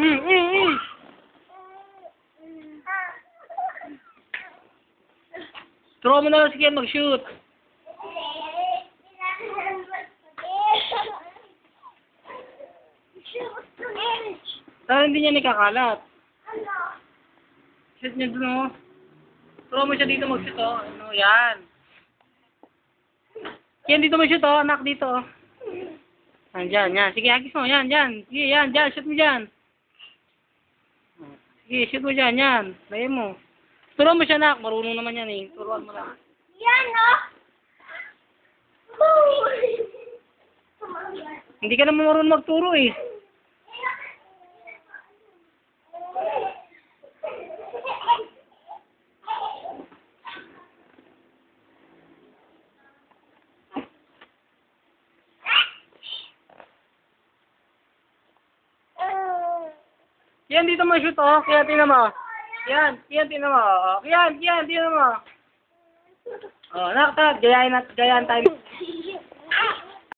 Mm, mm, mm. Turo mo na lang sige mag-shoot. Sana hindi niya nakakalat. Shoot niya dun oh. Turo mo siya dito mag-shoot oh. Ano, yan. Yan dito mag-shoot oh, anak dito oh. Yan, yan. Sige, agis mo, yan, yan. Sige, yan, dyan, shoot mo dyan. Shoot mo dyan, yan. Laya mo. Turo mo siya, nak. Marunong naman yan eh. Turuan mo lang. Yan, no? Hindi ka naman marunong magturo eh. Yan, dito mo shoot oh. Kaya tinan mo. Yan, yan, tinan mo. Oh, yan, yan, tinan mo. Oh, nakata, gayahin natin, gayahin tayo.